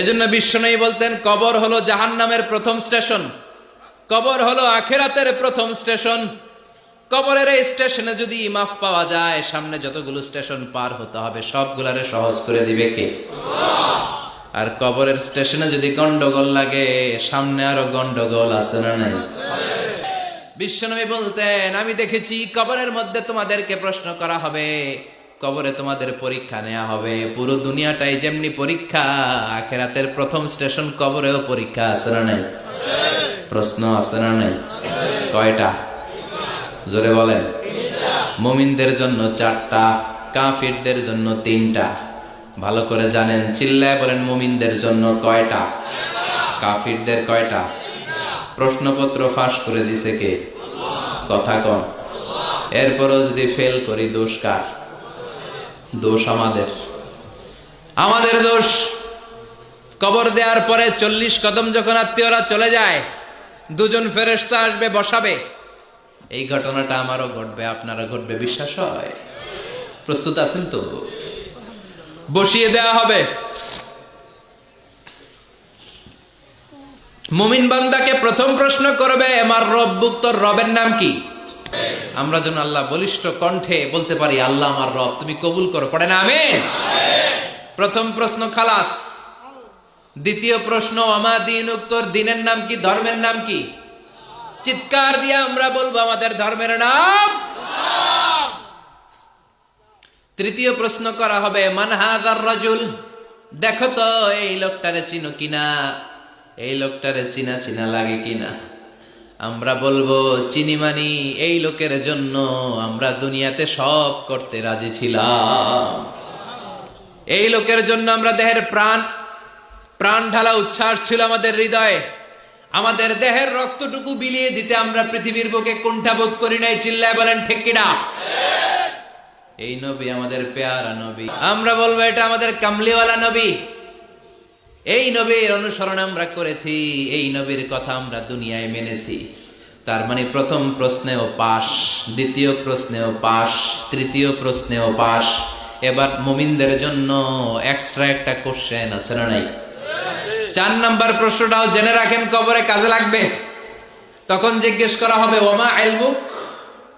এজন্য বিশ্বনয়ী বলতেন, কবর হলো জাহান্নামের প্রথম স্টেশন। কবর হলো আখেরাতের প্রথম স্টেশন। কবরের এই স্টেশনে যদি মাফ পাওয়া যায়, সামনে যতগুলো স্টেশন পার হতে হবে, সবগুলারে সহজ করে দিবে কে? আর কবরের স্টেশনে যদি গন্ডগোল লাগে, সামনে আরও গন্ডগোল আছে না নাই? বিশ্বনবী বলতেন, আমি দেখেছি কবরের মধ্যে তোমাদেরকে প্রশ্ন করা হবে কবরে তোমাদের পরীক্ষা নেওয়া হবে। পুরো দুনিয়াটাই যেমনি পরীক্ষা, আখেরাতের প্রথম স্টেশন কবরেও পরীক্ষা আছে না নাই? প্রশ্ন আছে না নাই? কয়টা? জোরে বলেন। মুমিনদের জন্য চারটা, কাফিরদের জন্য তিনটা। ভালো করে জানেন, চিল্লায় বলেন মুমিনদের জন্য কয়টা? কাফিরদের কয়টা? প্রশ্নপত্র ফাঁস করে দিছে কে? কথা কন। এরপরও যদি ফেল করি, দোষ কার? দোষ আমাদের। আমাদের দোষ। কবর দেওয়ার পরে চল্লিশ কদম যখন আত্মীয়রা চলে যায়, দুজন ফেরেস্তা আসবে, বসাবে। এই ঘটনাটা আমারও ঘটবে, আপনারও ঘটবে, বিশ্বাস হয়। প্রস্তুত আছেন তো? বসিয়ে দেওয়া হবে। মুমিন বান্দাকে প্রথম প্রশ্ন করবে আমার রব্বুক তোর রবের নাম কি? আমরা যেন আল্লাহ বলিষ্ঠ কণ্ঠে বলতে পারি, আল্লাহ আমার রব, তুমি কবুল করো। পড়ে না আমি প্রথম প্রশ্ন, খালাস। দ্বিতীয় প্রশ্ন, আমা দিন উত্তর দিনের নাম কি? ধর্মের নাম কি? চিৎকার দিয়ে আমরা বলব, আমাদের ধর্মের নাম তৃতীয় প্রশ্ন করা হবে মানহাদার রজুল? দেখো তো, এই লোকটারে চিনো কিনা? এই লোকটারে চিনা চিনা লাগে কিনা? আমরা বলব, চিনি মানি, এই লোকের জন্য আমরা দুনিয়াতে সব করতে রাজি ছিলাম। এই লোকের জন্য আমরা দেহের প্রাণ প্রাণ ঢালা উচ্ছ্বাস ছিল আমাদের হৃদয়ে। আমাদের দেহের রক্তটুকু বিলিয়ে দিতে আমরা পৃথিবীর বুকে কোনটা কুণ্ঠাবোধ করি নাই, চিল্লায় বলেন ঠেকিডা এই নবী আমাদের পেয়ারা নবী। আমরা বলব, এটা আমাদের কামলিওয়ালা নবী। এই নবীর অনুসরণ আমরা করেছি, এই নবীর কথা আমরা দুনিয়ায় মেনেছি। তার মানে প্রথম প্রশ্নেও পাশ, দ্বিতীয় প্রশ্নেও পাশ, তৃতীয় প্রশ্নেও পাশ। এবার মুমিনদের জন্য এক্সট্রা একটা কোশ্চেন আছে না নাই? চার নাম্বার প্রশ্নটাও জেনে রাখেন কবরে কাজে লাগবে। তখন জিজ্ঞেস করা হবে, ওমা আইলমুক?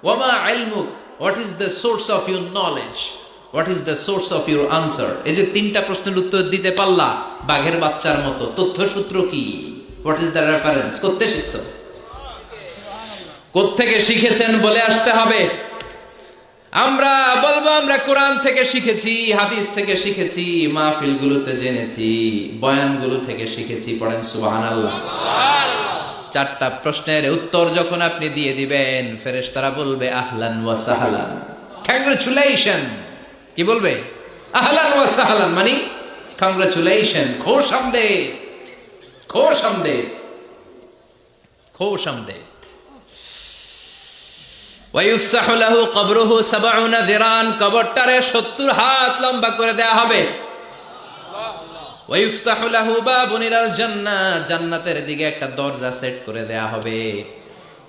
ওমা আইলমুক? What is the source of your knowledge what is the source of your answer এই যে তিনটা প্রশ্নের উত্তর দিতে পারলা, বাঘের বাচ্চার মতো। তথ্যসূত্র কি? হোয়াট ইজ দ্য রেফারেন্স করতে শিখছ? কোত্থেকে শিখেছেন বলে আসতে হবে। আমরা বলব, আমরা কোরআন থেকে শিখেছি, হাদিস থেকে শিখেছি, মাহফিলগুলোতে জেনেছি, বয়ানগুলো থেকে শিখেছি, পড়েন সুবহানাল্লাহ। চারটা প্রশ্নের উত্তর যখন আপনি দিয়ে দিবেন, ফেরেশতারা বলবে, আহলান ওয়া সাহলান। কংগ্রেচুলেশন কি বলবে? আহলান ওয়া সাহলান মানে কংগ্রেচুলেশন খোশ আমদেদ খোশ আমদেদ খোশ আমদেদ ওয়ায়ুফসাহু লাহু কবরুহু সাবউনা যিরান কবরটারে 70 হাত লম্বা করে দেয়া হবে। ওয়াইফতাহু লাহু বাবুন ইলাল জান্নাত জান্নাতের দিকে একটা দরজা সেট করে দেয়া হবে।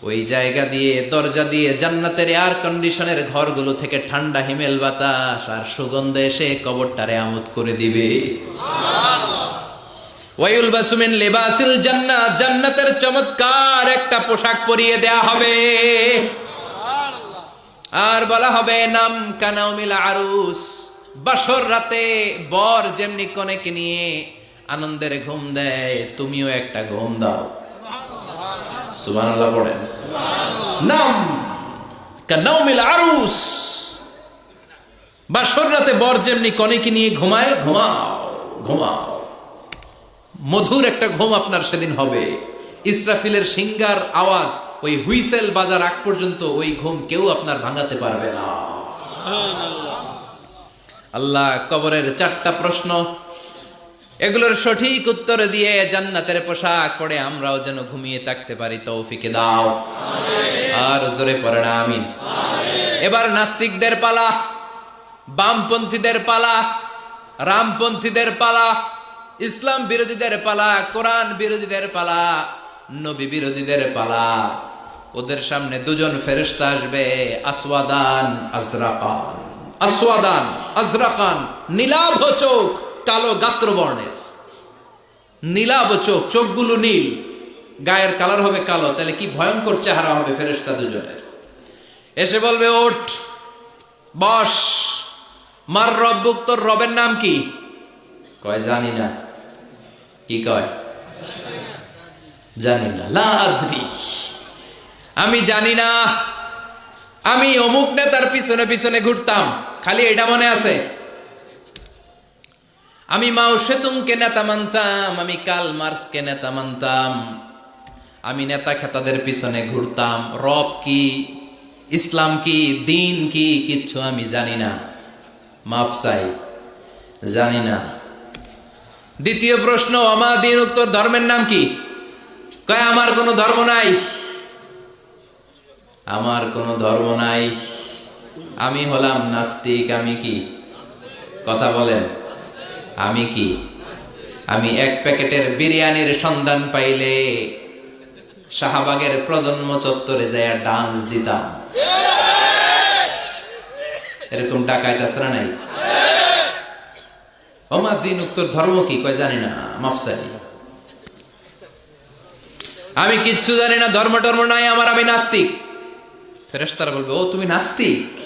ওই জায়গা দিয়ে দরজা দিয়ে জান্নাতের এয়ার কন্ডিশনের ঘরগুলো থেকে ঠান্ডা হিমেল বাতাস আর সুগন্ধে এসে কবরটারে আমোদ করে দিবে। ওয়াইউল বাসুমিন লিবাসিল জান্নাত জান্নাতের চমৎকার একটা পোশাক পরিয়ে দেয়া হবে। আর বলা হবে নাম কানাউমিল আরুস। বাসর রাতে বর যেমনি কনেকে নিয়ে আনন্দের ঘুম দেয় তুমিও একটা ঘুম দাও। সুবহানাল্লাহ পড়েন নাম কানাউমিল আরুস। বাসর রাতে বর যেমনি কনেকে নিয়ে ঘুমায় ঘুমাও ঘুমাও। মধুর একটা ঘুম আপনার সেদিন হবে। ইসরাফিলের সিঙ্গার আওয়াজ ওই হুইসেল বাজার আগ পর্যন্ত ওই ঘুম কেউ আপনার ভাঙাতে পারবে না। আল্লাহ কবরের চারটা প্রশ্ন এগুলোর সঠিক উত্তর দিয়ে জান্নাতের পোশাক পরে আমরাও যেন ঘুমিয়ে থাকতে পারি, তৌফিকে দাও। আর জোরে পড়ে না, আমিন। এবার নাস্তিকদের পালা, বামপন্থীদের পালা, রামপন্থীদের পালা, ইসলাম বিরোধীদের পালা, কোরআন বিরোধীদের পালা, নবী বিরোধীদের পালা। ওদের সামনে দুজন ফেরেশতা আসবে, আসওয়াদান, আজরাকান। আসওয়াদান, আজরাকান, নীলাভ চোখ। কালো গাত্র বর্ণের। নীলাব চোখ, চোখগুলো নীল। গায়ের কালার হবে কালো, তাহলে কি ভয়ঙ্কর চেহারা হবে ফেরেশতা দুজনের। এসে বলবে, ওঠ, বস। মার রব্বুক তোর রবের নাম কি? কয়, জানি না। কি কয়? জানি না। লা আদ্রি আমি জানি না। আমি অমুক নেতার পিছনে পিছনে ঘুরতাম। খালি এটা মনে আছে? আমি মাও সেতুমকে নেতা মানতাম, আমি কাল মার্সকে নেতা মানতাম। আমি নেতা খেতাদের পিছনে ঘুরতাম। রব কি, ইসলাম কি, দিন কি, কিচ্ছু আমি জানি না। মাফ চাই, জানি না। দ্বিতীয় প্রশ্ন, অমা দিন উত্তর ধর্মের নাম কি? কয়, আমার কোনো ধর্ম নাই। আমার কোনো ধর্ম নাই। আমি হলাম নাস্তিক, আমি কি? কথা বলেন। আমি কি? আমি এক প্যাকেটের বিরিয়ানির সন্ধান পাইলে শাহবাগের প্রজন্ম চত্বরে যায় ডান্স দিতাম। এরকম টাকায় তাছাড়া নাই? আমার দিন উত্তর ধর্ম কি? কয়, জানি না মাফসারি আমি কিচ্ছু জানি না, ধর্ম টর্ম নাই, আমার আমি নাস্তিক। ফেরেশতারা বলবে, ও, তুমি নাস্তিক?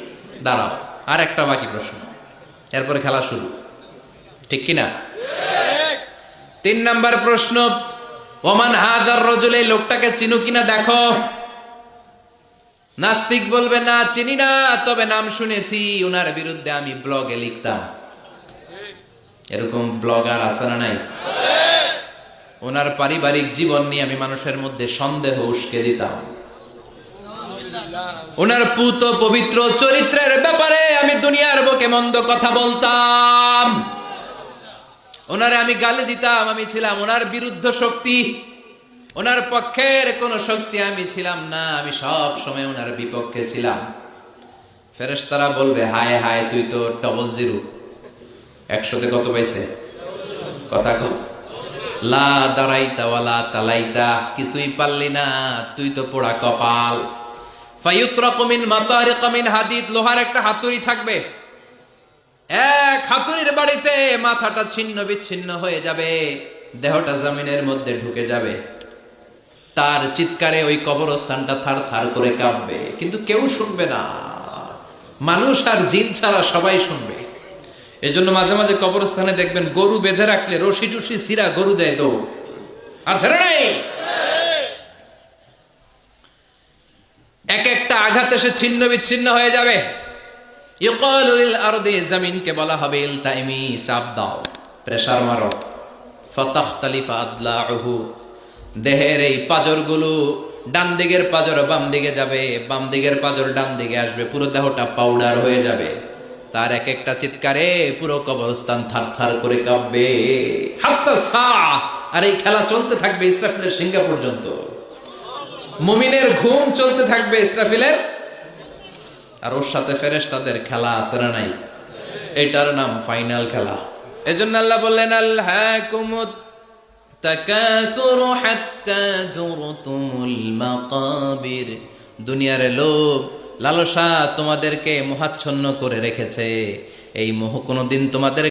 দাঁড়াও আর একটা বাকি প্রশ্ন। এরপরে খেলা শুরু। ঠিক কিনা? তিন নাম্বার প্রশ্ন, ওমান হাজার রজুল এই লোকটাকে চিনু কিনা দেখো? নাস্তিক বলবে, না, চিনি না, তবে নাম শুনেছি ওনার বিরুদ্ধে আমি ব্লগে লিখতাম। এরকম ব্লগার আছে না নাই? ওনার পারিবারিক জীবন নিয়ে আমি মানুষের মধ্যে সন্দেহ উস্কে দিতাম। ওনার পুত পবিত্র চরিত্রের ব্যাপারে আমি দুনিয়ার বুকে মন্দ কথা বলতাম। ওনারে আমি গালি দিতাম, আমি ছিলাম ওনার বিরুদ্ধ শক্তি। ওনার পক্ষের কোনো শক্তি আমি ছিলাম না, আমি সব সময় ওনার বিপক্ষে ছিলাম। ফেরেশতারা বলবে, হায় হায়, তুই তো ডবল জিরো একশোতে কত পাইছে? কথা কো লা দাঁড়াইতা ওয়ালা তালাইতা, কিছুই পারলি না, তুই তো পোড়া কপাল। ফায়ুত্রাকুমিন মাতারিকামিন হাদিদ, লোহার একটা হাতুড়ি থাকবে। এক হাতুড়ির বাড়িতে মাথাটা ছিন্ন বিচ্ছিন্ন হয়ে যাবে, দেহটা জমিনের মধ্যে ঢুকে যাবে। তার চিৎকারে ওই কবরস্থানটা থার থার করে কাঁপবে, কিন্তু কেউ শুনবে না। মানুষ আর জিন ছাড়া সবাই শুনবে। এই জন্য মাঝে মাঝে কবরস্থানে দেখবেন গরু বেঁধে রাখলে রশি টুসি সিরা গরু দেয় দৌড়। আছে এক একটা আঘাত এসে ছিন্ন বিচ্ছিন্ন হয়ে যাবে। ইউকালুল আরদি বলা হবে চাপ দাও মারো। দেহের এই পাজরগুলো ডান দিকের পাজর বাম দিকে যাবে, বাম দিকের পাজর ডান দিকে আসবে, পুরো দেহটা পাউডার হয়ে যাবে। তার এক একটা চিৎকারে পুরো কবরস্থান থার থার করে কাঁপবে। আর এই খেলা চলতে থাকবে ইসরাফিলের সিঙ্গা পর্যন্ত। মুমিনের ঘুম চলতে থাকবে ইসরাফিলের আর ওর সাথে ফেরেস তাদের খেলা আছে না নাই? এটার নাম ফাইনাল খেলা। এজন্য আল্লাহ বললেন আল্লাহ কুমুত তাকাসুরু হাত্তা জুরতুমুল মাকাবির। দুনিয়ার লোভ, লালসা তোমাদেরকে মহাচ্ছন্ন করে রেখেছে। এই মোহ কোনোদিন তোমাদের